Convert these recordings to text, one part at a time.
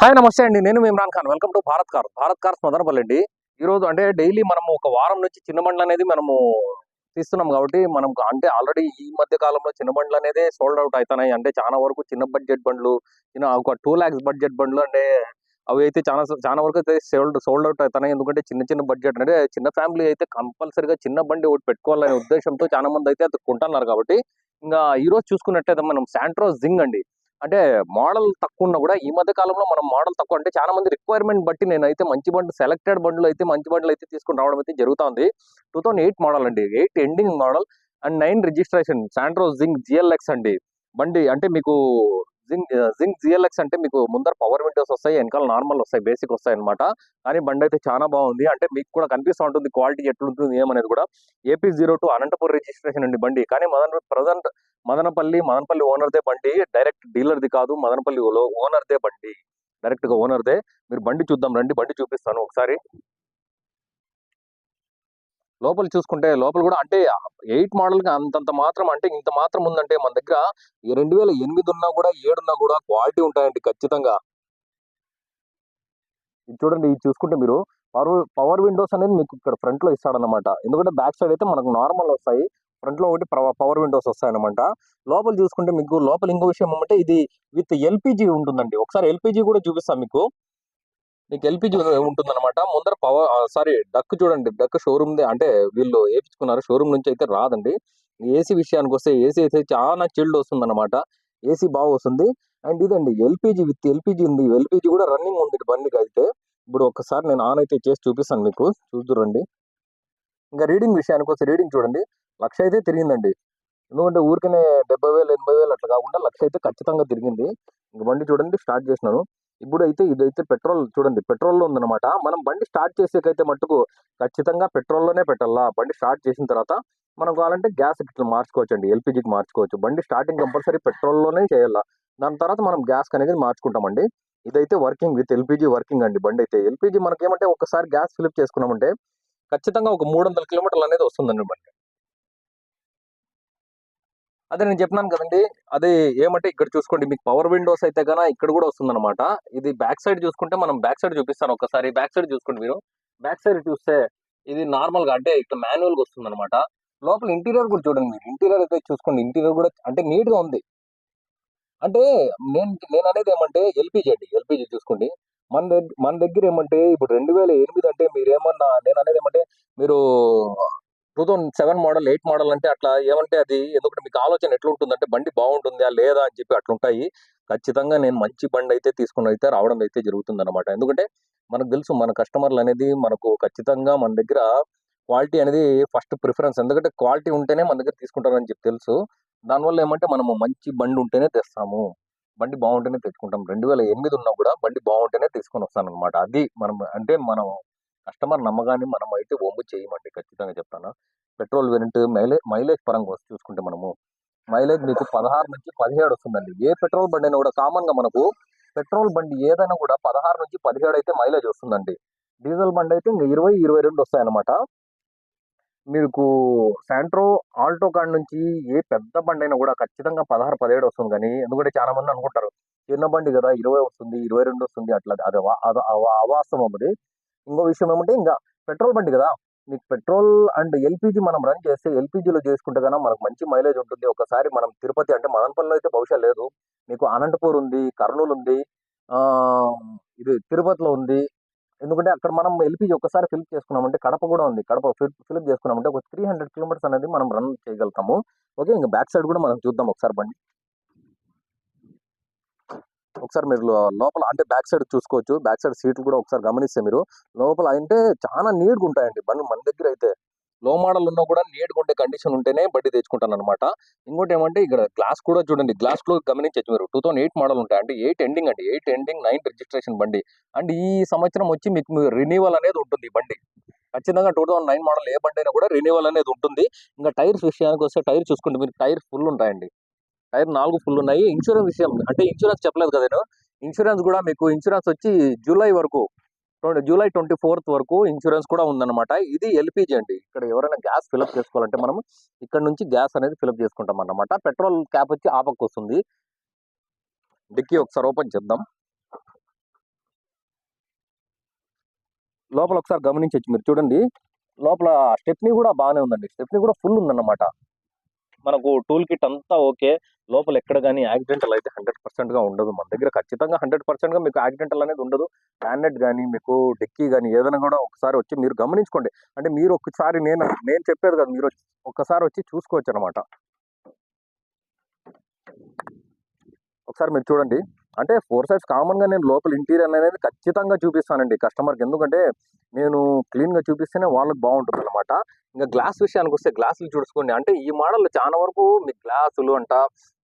Hi నమస్తే అండి. నేను Imran Khan. Welcome to Bharat car. Bharat cars Madanapalle అండి. ఈ రోజు అంటే డైలీ మనము ఒక వారం నుంచి చిన్న బండ్లు అనేది మనము తీస్తున్నాం కాబట్టి మనం అంటే ఆల్రెడీ ఈ మధ్య కాలంలో చిన్న బండ్లు అనేది సోల్డ్ అవుట్ అవుతున్నాయి అంటే చాలా వరకు చిన్న బడ్జెట్ బండ్లు ఒక టూ ల్యాక్స్ బడ్జెట్ బండ్లు అంటే అవి అయితే చాలా చాలా వరకు అయితే సోల్డ్ సోల్డ్ అవుట్ అవుతున్నాయి ఎందుకంటే చిన్న చిన్న బడ్జెట్ అంటే చిన్న ఫ్యామిలీ అయితే కంపల్సరిగా చిన్న బండి ఒకటి పెట్టుకోవాలనే ఉద్దేశంతో చాలా మంది అయితే అది కొంటున్నారు కాబట్టి ఇంకా ఈ రోజు చూసుకున్నట్టయితే మనం శాంట్రో జింగ్ అండి. అంటే మోడల్ తక్కువ ఉన్నా కూడా ఈ మధ్య కాలంలో మనం మోడల్ తక్కువ అంటే చాలా మంది రిక్వైర్మెంట్ బట్టి నేనైతే మంచి బండ్లు సెలెక్టెడ్ బండ్లు అయితే మంచి బండ్లు అయితే తీసుకుని రావడం అయితే జరుగుతుంది. టూ థౌసండ్ ఎయిట్ మోడల్ అండి. Eight ending model and nine registration Santro Xing GLX అండి. బండి అంటే మీకు జింక్ జింక్ జిఎల్ఎక్స్ అంటే మీకు ముందర పవర్ విండోస్ వస్తాయి వెనకాల నార్మల్ వస్తాయి బేసిక్ వస్తాయి అనమాట కానీ బండి అయితే చాలా బాగుంది. అంటే మీకు కూడా కనిపిస్తూ ఉంటుంది క్వాలిటీ ఎట్లుంటుంది ఏమనేది కూడా. AP zero two Anantapur registration అండి బండి. కానీ మదన ప్రజెంట్ మదనపల్లి మదనపల్లి ఓనర్దే బండి. డైరెక్ట్ డీలర్ది కాదు మదనపల్లి ఓనర్దే బండి. డైరెక్ట్గా ఓనర్దే. మీరు బండి చూద్దాం రండి బండి చూపిస్తాను ఒకసారి. లోపల చూసుకుంటే లోపల కూడా అంటే ఎయిట్ మోడల్గా అంతంత మాత్రం అంటే ఇంత మాత్రం ఉందంటే మన దగ్గర ఈ రెండు వేల ఎనిమిది ఉన్నా కూడా ఏడున్నా కూడా క్వాలిటీ ఉంటాయండి ఖచ్చితంగా. ఇది చూడండి ఇది చూసుకుంటే మీరు పవర్ పవర్ విండోస్ అనేది మీకు ఇక్కడ ఫ్రంట్లో ఇస్తాడనమాట ఎందుకంటే బ్యాక్ సైడ్ అయితే మనకు నార్మల్ వస్తాయి. ఫ్రంట్లో ఒకటి పవర్ విండోస్ వస్తాయి అనమాట లోపల చూసుకుంటే మీకు లోపల ఇంకో విషయం ఏమంటే ఇది విత్ ఎల్పిజి ఉంటుందండి. ఒకసారి ఎల్పిజి కూడా చూపిస్తాం మీకు. మీకు ఎల్పిజి ఉంటుందన్నమాట. ముందర పవర్ సారీ డక్ చూడండి. డక్ షోరూమ్ అంటే వీళ్ళు వేపించుకున్నారు షోరూమ్ నుంచి అయితే రాదండి. ఏసీ విషయానికి వస్తే ఏసీ అయితే చాలా చిల్డ్ వస్తుంది అనమాట ఏసీ బాగా వస్తుంది. అండ్ ఇదండి ఎల్పిజి విత్ ఎల్పిజి ఉంది. ఎల్పిజి కూడా రన్నింగ్ ఉంది బండికి అయితే. ఇప్పుడు ఒకసారి నేను ఆన్ అయితే చేసి చూపిస్తాను మీకు. చూద్దురండి. ఇంకా రీడింగ్ విషయానికి వస్తే రీడింగ్ చూడండి. లక్ష అయితే తిరిగిందండి. ఎందుకంటే ఊరికనే డెబ్బై వేలు ఎనభై వేలు అట్లా కాకుండా లక్ష అయితే ఖచ్చితంగా తిరిగింది. ఇంక బండి చూడండి స్టార్ట్ చేసినాను. ఇప్పుడైతే ఇదైతే పెట్రోల్ చూడండి పెట్రోల్లో ఉందన్నమాట. మనం బండి స్టార్ట్ చేసేకైతే మట్టుకు ఖచ్చితంగా పెట్రోల్లోనే పెట్టాలా? బండి స్టార్ట్ చేసిన తర్వాత మనం కావాలంటే గ్యాస్ ఇట్లా మార్చుకోవచ్చు అండి ఎల్పిజికి మార్చుకోవచ్చు. బండి స్టార్టింగ్ కంపల్సరీ పెట్రోల్లోనే చేయాలా? దాని తర్వాత మనం గ్యాస్ అనేది మార్చుకుంటామండి. ఇదైతే వర్కింగ్ విత్ ఎల్పిజి వర్కింగ్ అండి బండి అయితే. ఎల్పిజి మనకి ఒకసారి గ్యాస్ ఫిలిప్ చేసుకున్నామంటే ఖచ్చితంగా ఒక మూడు వందల కిలోమీటర్లు అనేది వస్తుందండి బండి. అదే నేను చెప్పినాను కదండి. అదే ఏమంటే ఇక్కడ చూసుకోండి మీకు పవర్ విండోస్ అయితే కన్నా ఇక్కడ కూడా వస్తుందన్నమాట. ఇది బ్యాక్ సైడ్ చూసుకుంటే మనం బ్యాక్ సైడ్ చూపిస్తాను ఒకసారి బ్యాక్ సైడ్ చూసుకోండి మీరు. బ్యాక్ సైడ్ చూస్తే ఇది నార్మల్గా అంటే ఇక్కడ మాన్యువల్గా వస్తుందన్నమాట. లోపల ఇంటీరియర్ కూడా చూడండి మీరు. ఇంటీరియర్ అయితే చూసుకోండి. ఇంటీరియర్ కూడా అంటే నీట్గా ఉంది. అంటే నేను నేను అనేది ఏమంటే ఎల్పిజి అండి. ఎల్పిజి చూసుకోండి. మన దగ్గర మన దగ్గర ఏమంటే ఇప్పుడు రెండు వేల ఎనిమిది అంటే మీరు ఏమన్నా నేను అనేది ఏమంటే మీరు two thousand seven model eight model అంటే అట్లా ఏమంటే అది ఎందుకంటే మీకు ఆలోచన ఎట్లుంటుందంటే బండి బాగుంటుందా లేదా అని చెప్పి అట్లుంటాయి. ఖచ్చితంగా నేను మంచి బండి అయితే తీసుకుని అయితే రావడం అయితే జరుగుతుంది అనమాట ఎందుకంటే మనకు తెలుసు మన కస్టమర్లు అనేది మనకు ఖచ్చితంగా మన దగ్గర క్వాలిటీ అనేది ఫస్ట్ ప్రిఫరెన్స్. ఎందుకంటే క్వాలిటీ ఉంటేనే మన దగ్గర తీసుకుంటారని చెప్పి తెలుసు. దానివల్ల ఏమంటే మనము మంచి బండి ఉంటేనే తెస్తాము. బండి బాగుంటేనే తెచ్చుకుంటాం. రెండు వేల ఎనిమిది ఉన్నా కూడా బండి బాగుంటేనే తీసుకొని వస్తాను అనమాట అది మనం అంటే మనం కస్టమర్ నమ్మగానే మనం అయితే ఒమ్ము చేయమండి ఖచ్చితంగా చెప్తాను పెట్రోల్ వేరియంట్ మైలేజ్ మైలేజ్ పరంగా వస్తే చూసుకుంటే మనము మైలేజ్ మీకు పదహారు నుంచి పదిహేడు వస్తుందండి ఏ పెట్రోల్ బండి అయినా కూడా కామన్గా మనకు పెట్రోల్ బండి ఏదైనా కూడా పదహారు నుంచి పదిహేడు అయితే మైలేజ్ వస్తుందండి డీజిల్ బండి అయితే ఇంకా ఇరవై ఇరవై రెండు వస్తాయన్నమాట మీకు శాంట్రో ఆల్టో కాడ నుంచి ఏ పెద్ద బండి అయినా కూడా ఖచ్చితంగా పదహారు పదిహేడు వస్తుంది కానీ ఎందుకంటే చాలా మంది అనుకుంటారు చిన్న బండి కదా ఇరవై వస్తుంది ఇరవై రెండు వస్తుంది అట్లా అది అవాస్తవం అది ఇంకో విషయం ఏమంటే ఇంకా పెట్రోల్ బండి కదా మీకు పెట్రోల్ అండ్ ఎల్పిజి మనం రన్ చేస్తే ఎల్పిజిలో చేసుకుంటే కన్నా మనకు మంచి మైలేజ్ ఉంటుంది. ఒకసారి మనం తిరుపతి అంటే మదనపల్లిలో అయితే బహుశా లేదు. మీకు అనంతపూర్ ఉంది కర్నూలు ఉంది ఇది తిరుపతిలో ఉంది. ఎందుకంటే అక్కడ మనం ఎల్పిజి ఒకసారి ఫిల్ చేసుకున్నామంటే కడప కూడా ఉంది. కడప ఫిల్ చేసుకున్నామంటే ఒక త్రీ హండ్రెడ్ కిలోమీటర్స్ అనేది మనం రన్ చేయగలుగుతాము. ఓకే ఇంకా బ్యాక్ సైడ్ కూడా మనం చూద్దాం ఒకసారి బండి. ఒకసారి మీరు లోపల అంటే బ్యాక్ సైడ్ చూసుకోవచ్చు. బ్యాక్ సైడ్ సీట్లు కూడా ఒకసారి గమనిస్తే మీరు లోపల అంటే చాలా నీట్గా ఉంటాయండి. బండి మన దగ్గర అయితే లో మోడల్ ఉన్నా కూడా నీట్గా ఉండే కండిషన్ ఉంటేనే బండి తెచ్చుకుంటాను అనమాట ఇంకోటి ఏమంటే ఇక్కడ గ్లాస్ కూడా చూడండి. గ్లాస్లో గమనించచ్చు మీరు. టూ థౌసండ్ ఎయిట్ మోడల్ ఉంటాయి. అంటే ఎయిట్ ఎండింగ్ అండి. ఎయిట్ ఎండింగ్ నైన్ రిజిస్ట్రేషన్ బండి. అండ్ ఈ సంవత్సరం వచ్చి మీకు రినీవల్ అనేది ఉంటుంది ఈ బండి. ఖచ్చితంగా టూ థౌసండ్ నైన్ మోడల్ ఏ బండి అయినా కూడా రినీవల్ అనేది ఉంటుంది. ఇంకా టైర్స్ విషయానికి వస్తే టైర్ చూసుకుంటే మీరు టైర్ ఫుల్ ఉంటాయండి. టైర్ నాలుగు ఫుల్ ఉన్నాయి. ఇన్సూరెన్స్ విషయం అంటే ఇన్సూరెన్స్ చెప్పలేదు కదా నేను. ఇన్సూరెన్స్ కూడా మీకు ఇన్సూరెన్స్ వచ్చి జూలై వరకు జూలై ట్వంటీ ఫోర్త్ వరకు ఇన్సూరెన్స్ కూడా ఉందన్నమాట. ఇది ఎల్పిజి అండి. ఇక్కడ ఎవరైనా గ్యాస్ ఫిలప్ చేసుకోవాలంటే మనం ఇక్కడ నుంచి గ్యాస్ అనేది ఫిలప్ చేసుకుంటాం అన్నమాట. పెట్రోల్ క్యాప్ వచ్చి ఆపక్కు వస్తుంది. డిక్కీ ఒకసారి ఓపెన్ చేద్దాం. లోపల ఒకసారి గమనించవచ్చు మీరు. చూడండి లోపల స్టెప్ని కూడా బాగానే ఉందండి. స్టెప్నీ కూడా ఫుల్ ఉందన్నమాట. మనకు టూల్ కిట్ అంతా ఓకే. లోపల ఎక్కడ కానీ యాక్సిడెంటల్ అయితే హండ్రెడ్ పర్సెంట్గా ఉండదు మన దగ్గర. ఖచ్చితంగా హండ్రెడ్ పర్సెంట్గా మీకు యాక్సిడెంటల్ అనేది ఉండదు. బ్యానెట్ కానీ మీకు డెక్కీ కానీ ఏదైనా కూడా ఒకసారి వచ్చి మీరు గమనించుకోండి. అంటే మీరు ఒకసారి నేను నేను చెప్పేది కదా మీరు వచ్చి- ఒక్కసారి వచ్చి చూసుకోవచ్చు అనమాట ఒకసారి మీరు చూడండి. అంటే ఫోర్ సైడ్స్ కామన్గా నేను లోపల ఇంటీరియర్ అనేది ఖచ్చితంగా చూపిస్తానండి కస్టమర్కి. ఎందుకంటే నేను క్లీన్గా చూపిస్తేనే వాళ్ళకి బాగుంటుంది అనమాట ఇంకా గ్లాస్ విషయానికి వస్తే గ్లాసులు చూసుకోండి. అంటే ఈ మోడల్ చాలా వరకు మీ గ్లాసులు అంట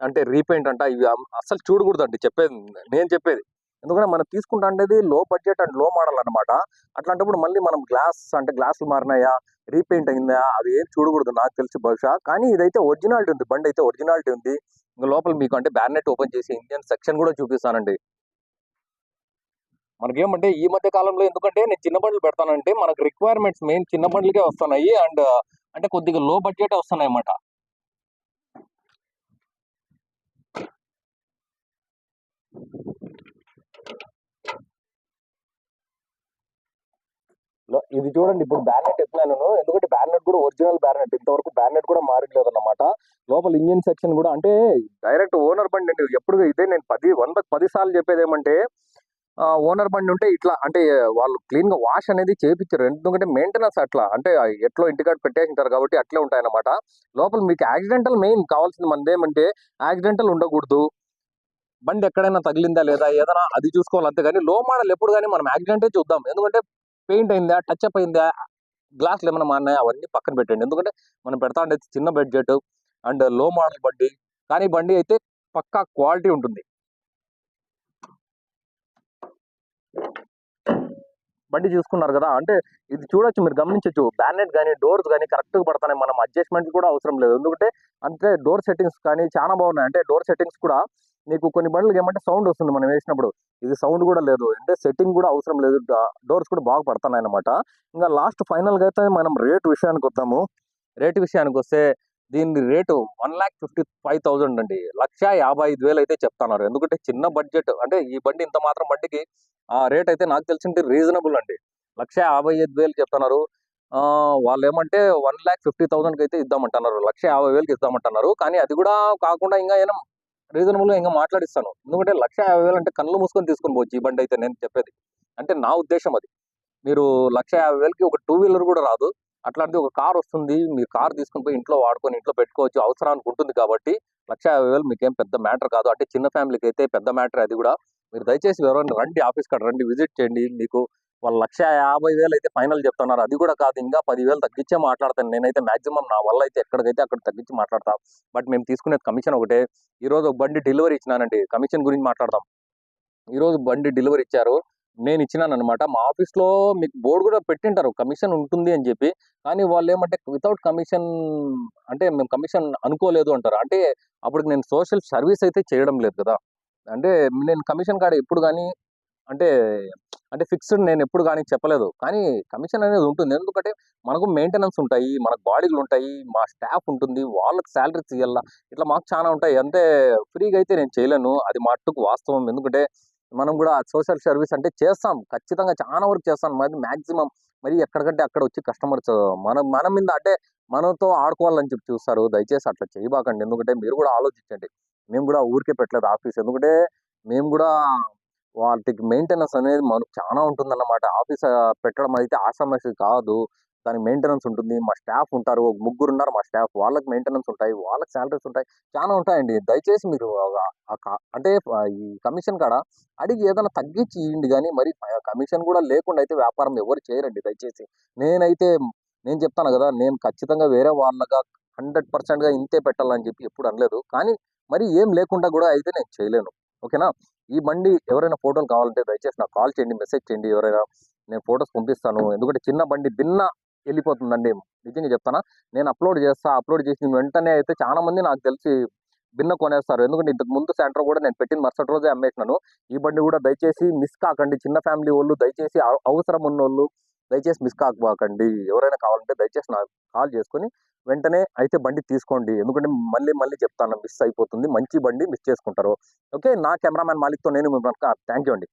అంటే రీపెయింట్ అంట ఇవి అస్సలు చూడకూడదండి చెప్పేది నేను చెప్పేది. ఎందుకంటే మనం తీసుకుంటా అనేది లో బడ్జెట్ అండ్లో మోడల్ అనమాట అట్లాంటప్పుడు మళ్ళీ మనం గ్లాస్ అంటే గ్లాసులు మారినాయా? రీపెయింట్ అయిందా? అది ఏం చూడకూడదు నాకు తెలిసి బహుశా. కానీ ఇదైతే ఒరిజినాలిటీ ఉంది. బండి అయితే ఒరిజినాలిటీ ఉంది. ఇంకా లోపల మీకు అంటే బ్యానెట్ ఓపెన్ చేసి ఇండియన్ సెక్షన్ కూడా చూపిస్తానండి. మనకేమంటే ఈ మధ్య కాలంలో ఎందుకంటే నేను చిన్న బండ్లు పెడతానంటే మనకు రిక్వైర్మెంట్స్ మెయిన్ చిన్న బండ్లకే వస్తున్నాయి. అండ్ అంటే కొద్దిగా లో బడ్జెట్ వస్తున్నాయి అన్నమాట ఇది చూడండి ఇప్పుడు బ్యానెట్ ఎత్తున్నాను ఎందుకంటే బ్యానెట్ కూడా ఒరిజినల్ బ్యానెట్ ఇంతవరకు బ్యానెట్ కూడా మారట్లేదు అన్నమాట లోపల ఇంజిన్ సెక్షన్ కూడా అంటే డైరెక్ట్ ఓనర్ బండి అండి ఎప్పుడు ఇదే నేను పది వందకు పది సార్లు చెప్పేది ఏమంటే ఓనర్ బండి ఉంటే ఇట్లా అంటే వాళ్ళు క్లీన్గా వాష్ అనేది చేపించారు ఎందుకంటే మెయింటెనెన్స్ అట్లా అంటే ఎట్లో ఇంటికాడ పెట్టేసింటారు కాబట్టి అట్లే ఉంటాయి అన్నమాట లోపల మీకు యాక్సిడెంటల్ మెయిన్ కావాల్సింది మనది ఏమంటే యాక్సిడెంటల్ ఉండకూడదు. బండి ఎక్కడైనా తగిలిందా లేదా ఏదైనా అది చూసుకోవాలి అంతే కానీ లో మోడల్ ఎప్పుడు కానీ మనం యాక్సిడెంటే చూద్దాం. ఎందుకంటే పెయింట్ అయిందా టచ్ అప్ అయిందా గ్లాసులు ఏమైనా మారినాయా అవన్నీ పక్కన పెట్టండి. ఎందుకంటే మనం పెడతా ఉండేది చిన్న బడ్జెట్ అండ్లో మోడల్ బండి. కానీ బండి అయితే పక్కా క్వాలిటీ ఉంటుంది. బండి చూసుకున్నారు కదా అంటే ఇది చూడొచ్చు మీరు గమనించవచ్చు బ్యానెట్ కానీ డోర్స్ కానీ కరెక్ట్గా పడతాయి మనం అడ్జస్ట్మెంట్ కూడా అవసరం లేదు. ఎందుకంటే అంటే డోర్ సెట్టింగ్స్ కానీ చాలా బాగున్నాయి. అంటే డోర్ సెట్టింగ్స్ కూడా మీకు కొన్ని బండ్లకి ఏమంటే సౌండ్ వస్తుంది మనం వేసినప్పుడు. ఇది సౌండ్ కూడా లేదు. అంటే సెట్టింగ్ కూడా అవసరం లేదు. డోర్స్ కూడా బాగా పడుతున్నాయి అనమాట ఇంకా లాస్ట్ ఫైనల్గా అయితే మనం రేట్ విషయానికి వద్దాము. రేట్ విషయానికి వస్తే దీని rate one lakh fifty five thousand అండి. లక్ష యాభై ఐదు వేలు అయితే చెప్తున్నారు. ఎందుకంటే చిన్న బడ్జెట్ అంటే ఈ బండి ఇంత మాత్రం బండికి ఆ రేట్ అయితే నాకు తెలిసింది రీజనబుల్ అండి. లక్ష యాభై ఐదు వేలు చెప్తున్నారు. ఆ, వాళ్ళు ఏమంటే వన్ ల్యాక్ ఫిఫ్టీ థౌసండ్కి అయితే ఇద్దామంటున్నారు. లక్ష యాభై వేలకి ఇద్దామంటున్నారు. కానీ అది కూడా కాకుండా ఇంకా ఏమైనా రీజనబుల్గా ఇంకా మాట్లాడిస్తాను. ఎందుకంటే లక్ష యాభై వేలు అంటే కళ్ళు మూసుకొని తీసుకొని పోవచ్చు ఈ బండి అయితే నేను చెప్పేది. అంటే నా ఉద్దేశం అది. మీరు లక్ష యాభై వేలకి ఒక టూ వీలర్ కూడా రాదు. అట్లాంటిది ఒక కార్ వస్తుంది. మీరు కార్ తీసుకుని పోయి ఇంట్లో వాడుకొని ఇంట్లో పెట్టుకోవచ్చు. అవసరానికి ఉంటుంది కాబట్టి లక్ష యాభై వేలు మీకేం పెద్ద మ్యాటర్ కాదు. అంటే చిన్న ఫ్యామిలీకి అయితే పెద్ద మ్యాటర్ అది కూడా. మీరు దయచేసి ఎవరైనా రండి ఆఫీస్ కాడ రండి విజిట్ చేయండి. మీకు వాళ్ళు లక్ష యాభై వేలు అయితే ఫైనల్ చెప్తున్నారు. అది కూడా కాదు ఇంకా పదివేలు తగ్గించే మాట్లాడతాను. నేనైతే మాక్సిమం నా వల్ల అయితే ఎక్కడికైతే అక్కడ తగ్గించి మాట్లాడతాం. బట్ మేము తీసుకునేది కమిషన్ ఒకటే. ఈరోజు ఒక బండి డెలివరీ ఇచ్చినానండి. కమిషన్ గురించి మాట్లాడదాం. ఈరోజు బండి డెలివరీ ఇచ్చారు. నేను ఇచ్చినాను అనమాట మా ఆఫీస్లో మీకు బోర్డు కూడా పెట్టింటారు. కమిషన్ ఉంటుంది అని చెప్పి. కానీ వాళ్ళు ఏమంటే వితౌట్ కమిషన్ అంటే మేము కమిషన్ అనుకోలేదు అంటారు. అంటే అప్పుడు నేను సోషల్ సర్వీస్ అయితే చేయడం లేదు కదా. అంటే నేను కమిషన్ కాడ ఎప్పుడు కానీ అంటే అంటే ఫిక్స్డ్ నేను ఎప్పుడు కానీ చెప్పలేదు. కానీ కమిషన్ అనేది ఉంటుంది. ఎందుకంటే మనకు మెయింటెనెన్స్ ఉంటాయి మనకు బాడీలు ఉంటాయి మా స్టాఫ్ ఉంటుంది వాళ్ళకి శాలరీస్ ఇవ్వాలా ఇట్లా మాకు చాలా ఉంటాయి. అంటే ఫ్రీగా అయితే నేను చేయలేను. అది మట్టుకు వాస్తవం. ఎందుకంటే మనం కూడా సోషల్ సర్వీస్ అంటే చేస్తాం. ఖచ్చితంగా చాలా వరకు చేస్తాం. మరి మ్యాక్సిమం మరి ఎక్కడికంటే అక్కడ వచ్చి కస్టమర్స్ మనం మన మీద అంటే మనతో ఆడుకోవాలని చెప్పి చూస్తారు. దయచేసి అట్లా చేయబాకండి. ఎందుకంటే మీరు కూడా ఆలోచించండి. మేము కూడా ఊరికే పెట్టలేదు ఆఫీస్. ఎందుకంటే మేము కూడా వాటికి మెయింటెనెన్స్ అనేది మనకు చాలా ఉంటుందన్నమాట. ఆఫీస్ పెట్టడం అయితే ఆసామసి కాదు. దానికి మెయింటెనెన్స్ ఉంటుంది. మా స్టాఫ్ ఉంటారు. ఒక ముగ్గురు ఉన్నారు మా స్టాఫ్. వాళ్ళకి మెయింటెనెన్స్ ఉంటాయి. వాళ్ళకి శాలరీస్ ఉంటాయి. చాలా ఉంటాయండి. దయచేసి మీరు ఆ- కా- అంటే ఈ కమిషన్ కాడ అడిగి ఏదైనా తగ్గించి ఇవ్వండి కానీ మరి కమిషన్ కూడా లేకుండా అయితే వ్యాపారం ఎవరు చేయరండి దయచేసి. నేనైతే నేను చెప్తాను కదా నేను ఖచ్చితంగా వేరే వాళ్ళగా హండ్రెడ్ పర్సెంట్గా ఇంతే పెట్టాలని చెప్పి ఎప్పుడు అనలేదు. కానీ మరి ఏం లేకుండా కూడా అయితే నేను చేయలేను. ఓకేనా? ఈ బండి ఎవరైనా ఫోటోలు కావాలంటే దయచేసి నాకు కాల్ చేయండి మెసేజ్ చేయండి ఎవరైనా. నేను ఫొటోస్ పంపిస్తాను. ఎందుకంటే చిన్న బండి భిన్న వెళ్ళిపోతుందండి. నిజంగా చెప్తానా? నేను అప్లోడ్ చేస్తా. అప్లోడ్ చేసిన వెంటనే అయితే చాలా మంది నాకు తెలిసి భిన్న కొనేస్తారు. ఎందుకంటే ఇంతకు ముందు సెంటర్ కూడా నేను పెట్టిన మరుసటి రోజే అమ్మేసినాను. ఈ బండి కూడా దయచేసి మిస్ కాకండి. చిన్న ఫ్యామిలీ వాళ్ళు దయచేసి అవసరం ఉన్న వాళ్ళు దయచేసి మిస్ కాకపోకండి ఎవరైనా కావాలంటే దయచేసి నాకు కాల్ చేసుకొని వెంటనే అయితే బండి తీసుకోండి. ఎందుకంటే మళ్ళీ మళ్ళీ చెప్తాను మిస్ అయిపోతుంది. మంచి బండి మిస్ చేసుకుంటారు. ఓకే? నా కెమెరామ్యాన్ మాలిక్తో నేను థ్యాంక్ యూ అండి.